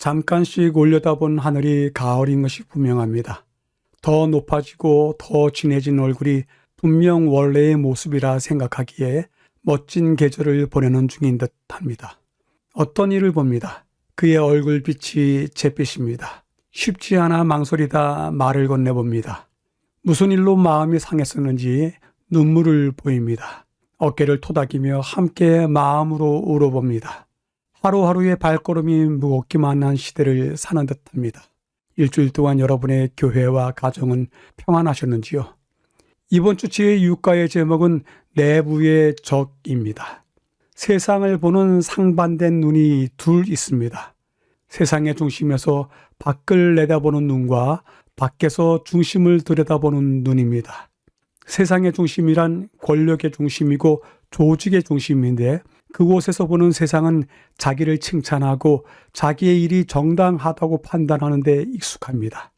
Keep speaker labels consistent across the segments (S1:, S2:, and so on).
S1: 잠깐씩 올려다본 하늘이 가을인 것이 분명합니다. 더 높아지고 더 진해진 얼굴이 분명 원래의 모습이라 생각하기에 멋진 계절을 보내는 중인 듯 합니다. 어떤 일을 봅니다. 그의 얼굴빛이 잿빛입니다. 쉽지 않아 망설이다 말을 건네봅니다. 무슨 일로 마음이 상했었는지 눈물을 보입니다. 어깨를 토닥이며 함께 마음으로 울어봅니다. 하루하루의 발걸음이 무겁기만 한 시대를 사는 듯 합니다. 일주일 동안 여러분의 교회와 가정은 평안하셨는지요? 이번 주 지의 유가의 제목은 내부의 적입니다. 세상을 보는 상반된 눈이 둘 있습니다. 세상의 중심에서 밖을 내다보는 눈과 밖에서 중심을 들여다보는 눈입니다. 세상의 중심이란 권력의 중심이고 조직의 중심인데 그곳에서 보는 세상은 자기를 칭찬하고 자기의 일이 정당하다고 판단하는 데 익숙합니다.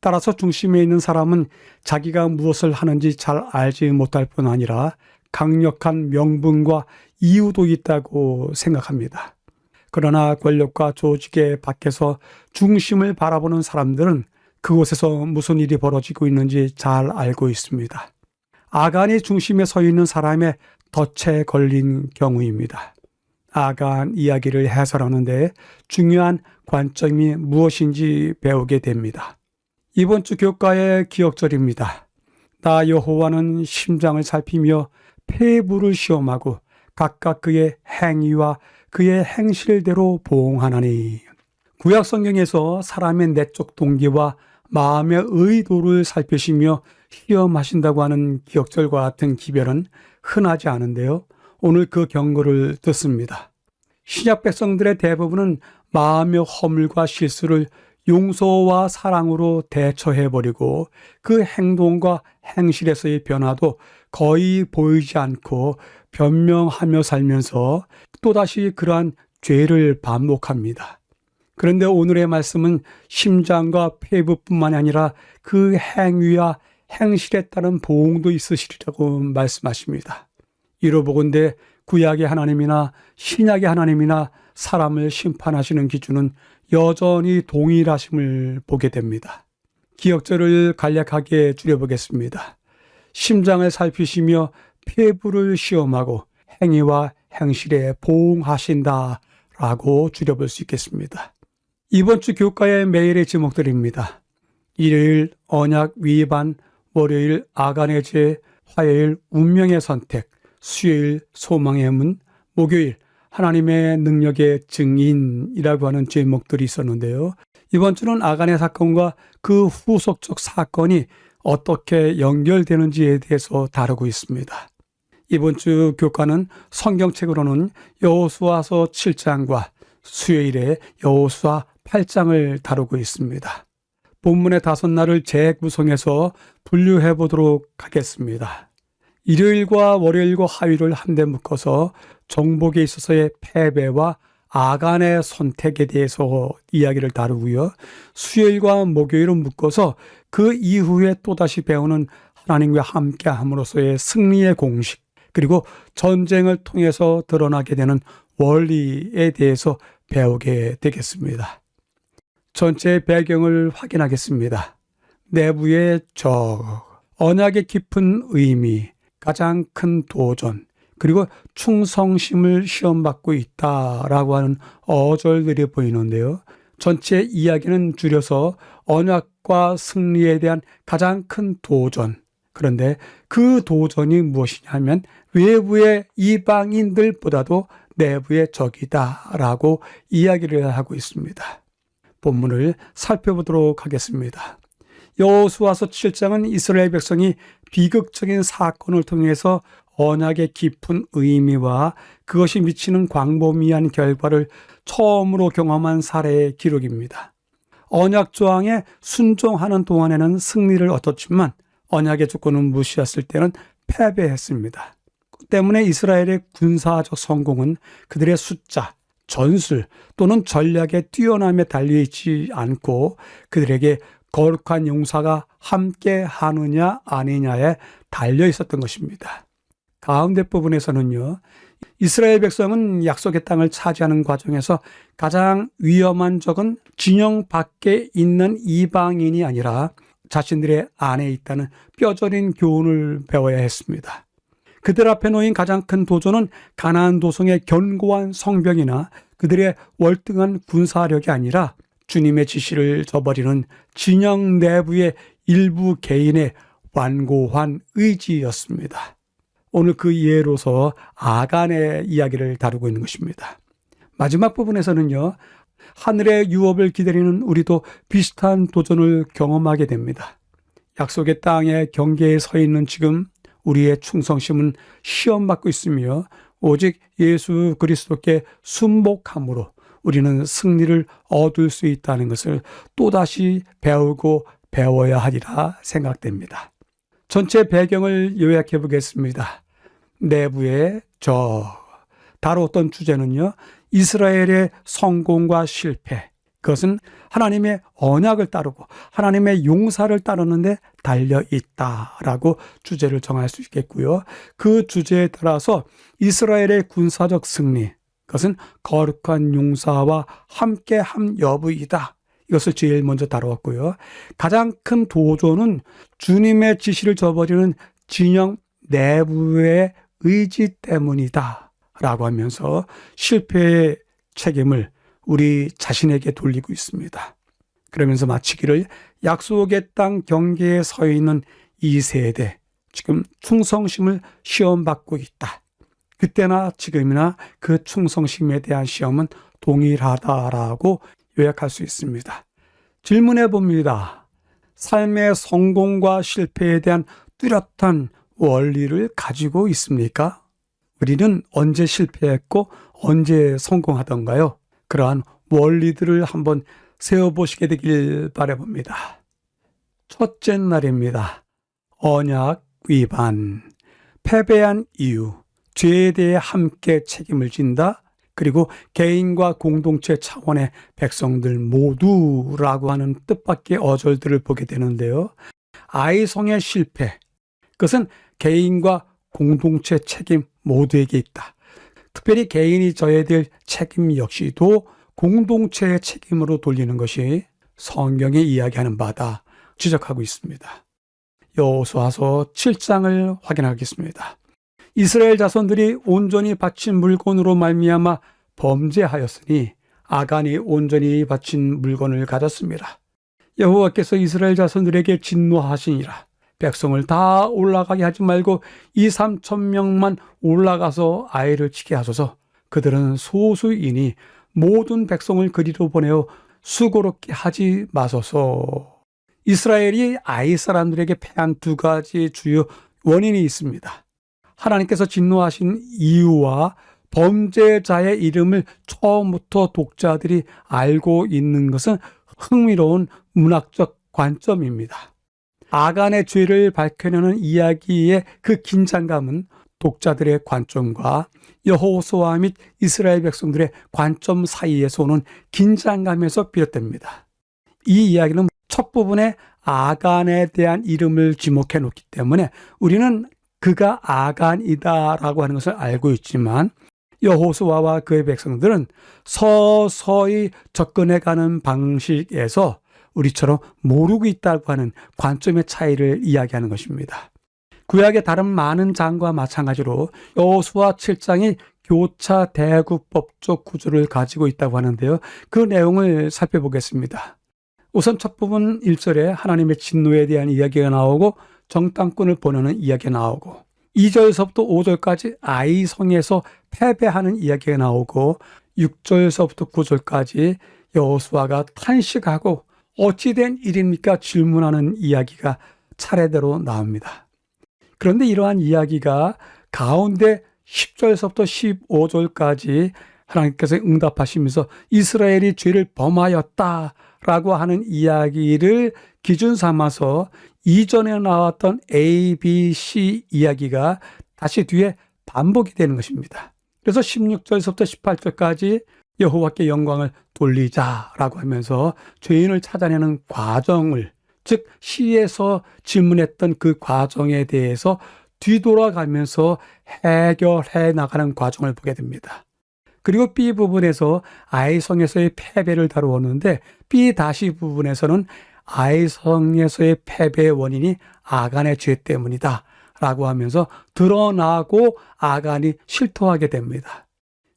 S1: 따라서 중심에 있는 사람은 자기가 무엇을 하는지 잘 알지 못할 뿐 아니라 강력한 명분과 이유도 있다고 생각합니다. 그러나 권력과 조직의 밖에서 중심을 바라보는 사람들은 그곳에서 무슨 일이 벌어지고 있는지 잘 알고 있습니다. 아간이 중심에 서 있는 사람의 덫에 걸린 경우입니다. 아간 이야기를 해설하는데 중요한 관점이 무엇인지 배우게 됩니다. 이번 주 교과의 기억절입니다. 나 여호와는 심장을 살피며 폐부를 시험하고 각각 그의 행위와 그의 행실대로 보응하나니. 구약 성경에서 사람의 내적 동기와 마음의 의도를 살피시며 시험하신다고 하는 기억절과 같은 기별은 흔하지 않은데요. 오늘 그 경고를 듣습니다. 신약 백성들의 대부분은 마음의 허물과 실수를 용서와 사랑으로 대처해버리고 그 행동과 행실에서의 변화도 거의 보이지 않고 변명하며 살면서 또다시 그러한 죄를 반복합니다. 그런데 오늘의 말씀은 심장과 폐부뿐만 아니라 그 행위와 행실에 따른 보응도 있으시리라고 말씀하십니다. 이로 보건대 구약의 하나님이나 신약의 하나님이나 사람을 심판하시는 기준은 여전히 동일하심을 보게 됩니다. 기억절을 간략하게 줄여보겠습니다. 심장을 살피시며 폐부를 시험하고 행위와 행실에 보응하신다 라고 줄여볼 수 있겠습니다. 이번 주 교과의 매일의 제목들입니다. 일요일 언약 위반, 월요일 아간의 죄, 화요일 운명의 선택, 수요일 소망의 문, 목요일 하나님의 능력의 증인이라고 하는 제목들이 있었는데요. 이번 주는 아간의 사건과 그 후속적 사건이 어떻게 연결되는지에 대해서 다루고 있습니다. 이번 주 교과는 성경책으로는 여호수아서 7장과 수요일에 여호수아 8장을 다루고 있습니다. 본문의 다섯 날을 재구성해서 분류해 보도록 하겠습니다. 일요일과 월요일과 화요일을 한데 묶어서 정복에 있어서의 패배와 아간의 선택에 대해서 이야기를 다루고요. 수요일과 목요일은 묶어서 그 이후에 또다시 배우는 하나님과 함께 함으로써의 승리의 공식, 그리고 전쟁을 통해서 드러나게 되는 원리에 대해서 배우게 되겠습니다. 전체 배경을 확인하겠습니다. 내부의 적, 언약의 깊은 의미, 가장 큰 도전, 그리고 충성심을 시험받고 있다라고 하는 어절들이 보이는데요. 전체 이야기는 줄여서 언약과 승리에 대한 가장 큰 도전. 그런데 그 도전이 무엇이냐면 외부의 이방인들보다도 내부의 적이다라고 이야기를 하고 있습니다. 본문을 살펴보도록 하겠습니다. 여호수아서 7장은 이스라엘 백성이 비극적인 사건을 통해서 언약의 깊은 의미와 그것이 미치는 광범위한 결과를 처음으로 경험한 사례의 기록입니다. 언약 조항에 순종하는 동안에는 승리를 얻었지만 언약의 조건을 무시했을 때는 패배했습니다. 때문에 이스라엘의 군사적 성공은 그들의 숫자, 전술 또는 전략의 뛰어남에 달려있지 않고 그들에게 거룩한 용사가 함께 하느냐 아니냐에 달려 있었던 것입니다. 가운데 부분에서는요. 이스라엘 백성은 약속의 땅을 차지하는 과정에서 가장 위험한 적은 진영 밖에 있는 이방인이 아니라 자신들의 안에 있다는 뼈저린 교훈을 배워야 했습니다. 그들 앞에 놓인 가장 큰 도전은 가나안 도성의 견고한 성벽이나 그들의 월등한 군사력이 아니라 주님의 지시를 저버리는 진영 내부의 일부 개인의 완고한 의지였습니다. 오늘 그 예로서 아간의 이야기를 다루고 있는 것입니다. 마지막 부분에서는요, 하늘의 유업을 기다리는 우리도 비슷한 도전을 경험하게 됩니다. 약속의 땅의 경계에 서 있는 지금 우리의 충성심은 시험받고 있으며 오직 예수 그리스도께 순복함으로 우리는 승리를 얻을 수 있다는 것을 또다시 배우고 배워야 하리라 생각됩니다. 전체 배경을 요약해 보겠습니다. 내부의 저 다루었던 주제는요. 이스라엘의 성공과 실패. 그것은 하나님의 언약을 따르고 하나님의 용사를 따르는데 달려 있다라고 주제를 정할 수 있겠고요. 그 주제에 따라서 이스라엘의 군사적 승리. 그것은 거룩한 용사와 함께 함 여부이다. 이것을 제일 먼저 다루었고요. 가장 큰 도전은 주님의 지시를 저버리는 진영 내부의 의지 때문이다. 라고 하면서 실패의 책임을 우리 자신에게 돌리고 있습니다. 그러면서 마치기를 약속의 땅 경계에 서 있는 이 세대, 지금 충성심을 시험받고 있다. 그때나 지금이나 그 충성심에 대한 시험은 동일하다라고 요약할 수 있습니다. 질문해 봅니다. 삶의 성공과 실패에 대한 뚜렷한 원리를 가지고 있습니까? 우리는 언제 실패했고 언제 성공하던가요? 그러한 원리들을 한번 세워보시게 되길 바라봅니다. 첫째 날입니다. 언약 위반, 패배한 이유, 죄에 대해 함께 책임을 진다. 그리고 개인과 공동체 차원의 백성들 모두라고 하는 뜻밖의 어절들을 보게 되는데요. 아이성의 실패, 그것은 개인과 공동체 책임 모두에게 있다. 특별히 개인이 져야 될 책임 역시도 공동체의 책임으로 돌리는 것이 성경이 이야기하는 바다 지적하고 있습니다. 여호수아서 7장을 확인하겠습니다. 이스라엘 자손들이 온전히 바친 물건으로 말미암아 범죄하였으니 아간이 온전히 바친 물건을 가졌습니다. 여호와께서 이스라엘 자손들에게 진노하시니라. 백성을 다 올라가게 하지 말고 2, 3천 명만 올라가서 아이를 치게 하소서. 그들은 소수이니 모든 백성을 그리로 보내어 수고롭게 하지 마소서. 이스라엘이 아이 사람들에게 패한 두 가지 주요 원인이 있습니다. 하나님께서 진노하신 이유와 범죄자의 이름을 처음부터 독자들이 알고 있는 것은 흥미로운 문학적 관점입니다. 아간의 죄를 밝혀내는 이야기의 그 긴장감은 독자들의 관점과 여호수아 및 이스라엘 백성들의 관점 사이에서 오는 긴장감에서 비롯됩니다. 이 이야기는 첫 부분에 아간에 대한 이름을 지목해 놓기 때문에 우리는 그가 아간이다라고 하는 것을 알고 있지만 여호수아와 그의 백성들은 서서히 접근해 가는 방식에서 우리처럼 모르고 있다고 하는 관점의 차이를 이야기하는 것입니다. 구약의 다른 많은 장과 마찬가지로 여호수아 7장이 교차 대구법적 구조를 가지고 있다고 하는데요. 그 내용을 살펴보겠습니다. 우선 첫 부분 1절에 하나님의 진노에 대한 이야기가 나오고 정탐꾼을 보내는 이야기가 나오고 2절에서부터 5절까지 아이성에서 패배하는 이야기가 나오고 6절에서부터 9절까지 여호수아가 탄식하고 어찌된 일입니까? 질문하는 이야기가 차례대로 나옵니다. 그런데 이러한 이야기가 가운데 10절에서부터 15절까지 하나님께서 응답하시면서 이스라엘이 죄를 범하였다 라고 하는 이야기를 기준 삼아서 이전에 나왔던 A, B, C 이야기가 다시 뒤에 반복이 되는 것입니다. 그래서 16절에서부터 18절까지 여호와께 영광을 돌리자라고 하면서 죄인을 찾아내는 과정을 즉 시에서 질문했던 그 과정에 대해서 뒤돌아가면서 해결해 나가는 과정을 보게 됩니다. 그리고 B 부분에서 아이성에서의 패배를 다루었는데 B 다시 부분에서는 아이성에서의 패배의 원인이 아간의 죄 때문이다. 라고 하면서 드러나고 아간이 실토하게 됩니다.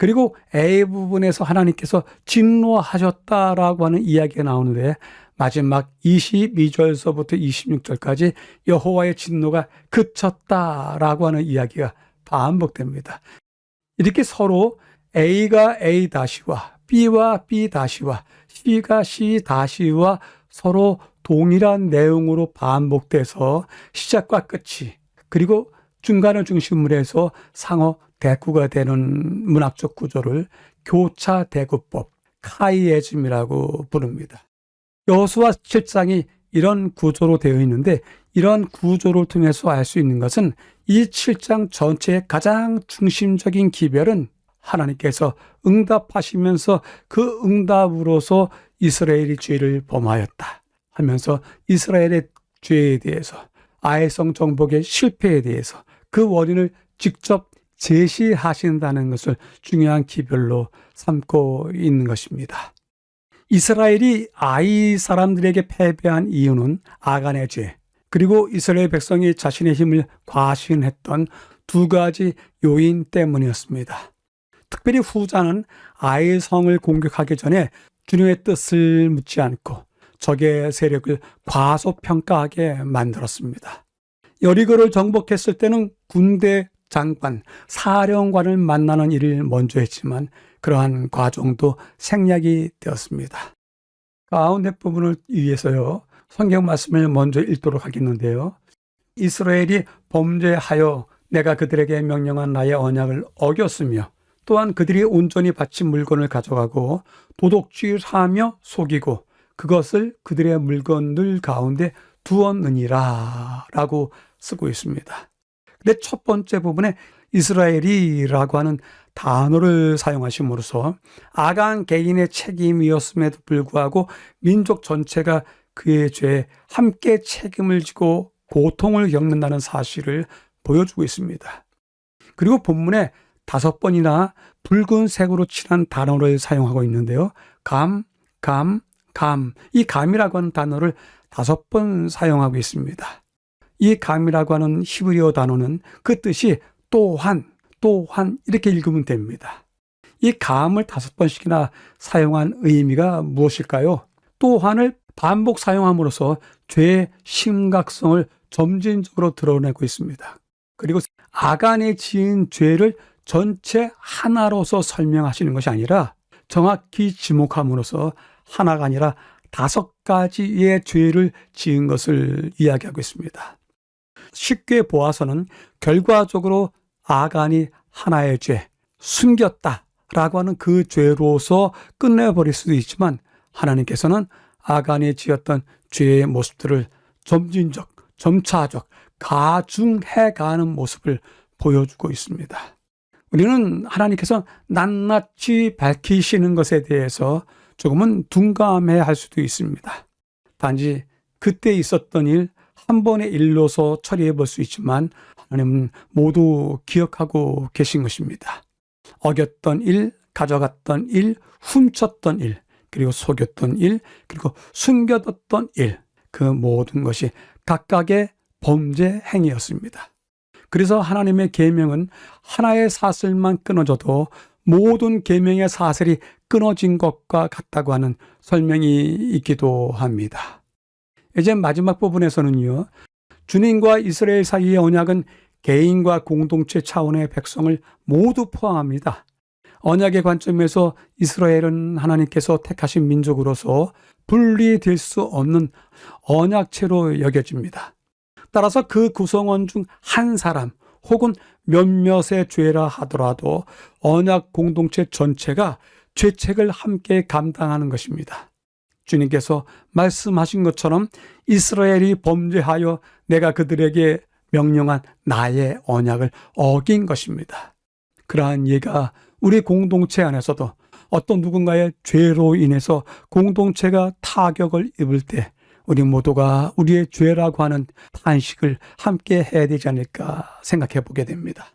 S1: 그리고 A 부분에서 하나님께서 진노하셨다라고 하는 이야기가 나오는데 마지막 22절서부터 26절까지 여호와의 진노가 그쳤다라고 하는 이야기가 반복됩니다. 이렇게 서로 A가 A 다시와 B와 B 다시와 C가 C 다시와 서로 동일한 내용으로 반복돼서 시작과 끝이 그리고 중간을 중심으로 해서 상호 대구가 되는 문학적 구조를 교차 대구법 카이에즘이라고 부릅니다. 여호수아 7장이 이런 구조로 되어 있는데 이런 구조를 통해서 알 수 있는 것은 이 7장 전체의 가장 중심적인 기별은 하나님께서 응답하시면서 그 응답으로서 이스라엘이 죄를 범하였다 하면서 이스라엘의 죄에 대해서 아해성 정복의 실패에 대해서 그 원인을 직접 제시하신다는 것을 중요한 기별로 삼고 있는 것입니다. 이스라엘이 아이 사람들에게 패배한 이유는 아간의 죄, 그리고 이스라엘 백성이 자신의 힘을 과신했던 두 가지 요인 때문이었습니다. 특별히 후자는 아이의 성을 공격하기 전에 주님의 뜻을 묻지 않고 적의 세력을 과소평가하게 만들었습니다. 여리고를 정복했을 때는 군대 장관, 사령관을 만나는 일을 먼저 했지만 그러한 과정도 생략이 되었습니다. 가운데 부분을 위해서요. 성경 말씀을 먼저 읽도록 하겠는데요. 이스라엘이 범죄하여 내가 그들에게 명령한 나의 언약을 어겼으며 또한 그들이 온전히 바친 물건을 가져가고 도덕주의를 하며 속이고 그것을 그들의 물건들 가운데 두었느니라 라고 쓰고 있습니다. 근데 첫 번째 부분에 이스라엘이라고 하는 단어를 사용하심으로써 아간 개인의 책임이었음에도 불구하고 민족 전체가 그의 죄에 함께 책임을 지고 고통을 겪는다는 사실을 보여주고 있습니다. 그리고 본문에 다섯 번이나 붉은색으로 칠한 단어를 사용하고 있는데요. 감, 감, 감. 이 감이라고 하는 단어를 다섯 번 사용하고 있습니다. 이 감이라고 하는 히브리어 단어는 그 뜻이 또한, 또한 이렇게 읽으면 됩니다. 이 감을 다섯 번씩이나 사용한 의미가 무엇일까요? 또한을 반복 사용함으로써 죄의 심각성을 점진적으로 드러내고 있습니다. 그리고 아간에 지은 죄를 전체 하나로서 설명하시는 것이 아니라 정확히 지목함으로써 하나가 아니라 다섯 가지의 죄를 지은 것을 이야기하고 있습니다. 쉽게 보아서는 결과적으로 아간이 하나의 죄, 숨겼다 라고 하는 그 죄로서 끝내버릴 수도 있지만 하나님께서는 아간이 지었던 죄의 모습들을 점진적, 점차적, 가중해 가는 모습을 보여주고 있습니다. 우리는 하나님께서 낱낱이 밝히시는 것에 대해서 조금은 둔감해 할 수도 있습니다. 단지 그때 있었던 일, 한 번의 일로서 처리해 볼 수 있지만 하나님은 모두 기억하고 계신 것입니다. 어겼던 일, 가져갔던 일, 훔쳤던 일, 그리고 속였던 일, 그리고 숨겨뒀던 일, 그 모든 것이 각각의 범죄 행위였습니다. 그래서 하나님의 계명은 하나의 사슬만 끊어져도 모든 계명의 사슬이 끊어진 것과 같다고 하는 설명이 있기도 합니다. 이제 마지막 부분에서는요. 주님과 이스라엘 사이의 언약은 개인과 공동체 차원의 백성을 모두 포함합니다. 언약의 관점에서 이스라엘은 하나님께서 택하신 민족으로서 분리될 수 없는 언약체로 여겨집니다. 따라서 그 구성원 중 한 사람 혹은 몇몇의 죄라 하더라도 언약 공동체 전체가 죄책을 함께 감당하는 것입니다. 주님께서 말씀하신 것처럼 이스라엘이 범죄하여 내가 그들에게 명령한 나의 언약을 어긴 것입니다. 그러한 예가 우리 공동체 안에서도 어떤 누군가의 죄로 인해서 공동체가 타격을 입을 때 우리 모두가 우리의 죄라고 하는 탄식을 함께 해야 되지 않을까 생각해 보게 됩니다.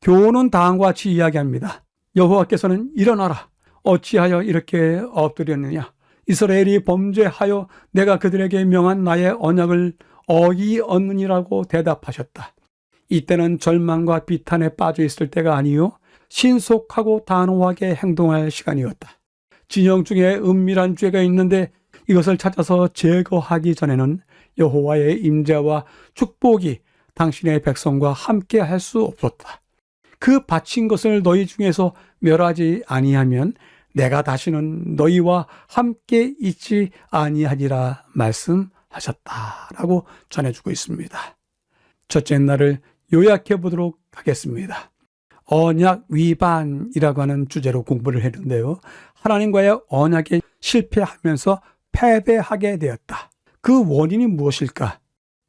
S1: 교훈은 다음과 같이 이야기합니다. 여호와께서는 일어나라. 어찌하여 이렇게 엎드렸느냐? 이스라엘이 범죄하여 내가 그들에게 명한 나의 언약을 어기었느니라고 대답하셨다. 이때는 절망과 비탄에 빠져 있을 때가 아니요 신속하고 단호하게 행동할 시간이었다. 진영 중에 은밀한 죄가 있는데 이것을 찾아서 제거하기 전에는 여호와의 임재와 축복이 당신의 백성과 함께 할 수 없었다. 그 바친 것을 너희 중에서 멸하지 아니하면 내가 다시는 너희와 함께 있지 아니하리라 말씀하셨다라고 전해주고 있습니다. 첫째 날을 요약해 보도록 하겠습니다. 언약 위반이라고 하는 주제로 공부를 했는데요. 하나님과의 언약에 실패하면서 패배하게 되었다. 그 원인이 무엇일까?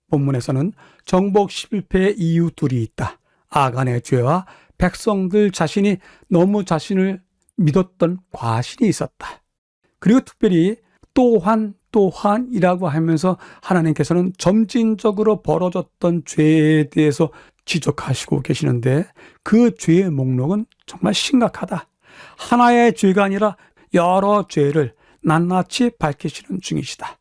S1: 본문에서는 정복 실패의 이유 둘이 있다. 아간의 죄와 백성들 자신이 너무 자신을 믿었던 과신이 있었다. 그리고 특별히 또한 또한이라고 하면서 하나님께서는 점진적으로 벌어졌던 죄에 대해서 지적하시고 계시는데 그 죄의 목록은 정말 심각하다. 하나의 죄가 아니라 여러 죄를 낱낱이 밝히시는 중이시다.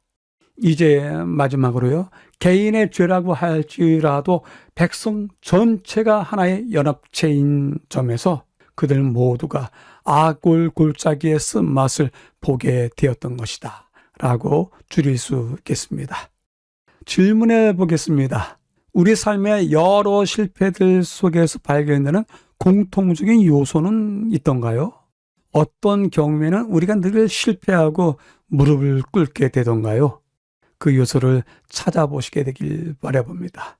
S1: 이제 마지막으로요. 개인의 죄라고 할지라도 백성 전체가 하나의 연합체인 점에서 그들 모두가 아골 골짜기의 쓴맛을 보게 되었던 것이다. 라고 줄일 수 있겠습니다. 질문해 보겠습니다. 우리 삶의 여러 실패들 속에서 발견되는 공통적인 요소는 있던가요? 어떤 경우에는 우리가 늘 실패하고 무릎을 꿇게 되던가요? 그 요소를 찾아보시게 되길 바라봅니다.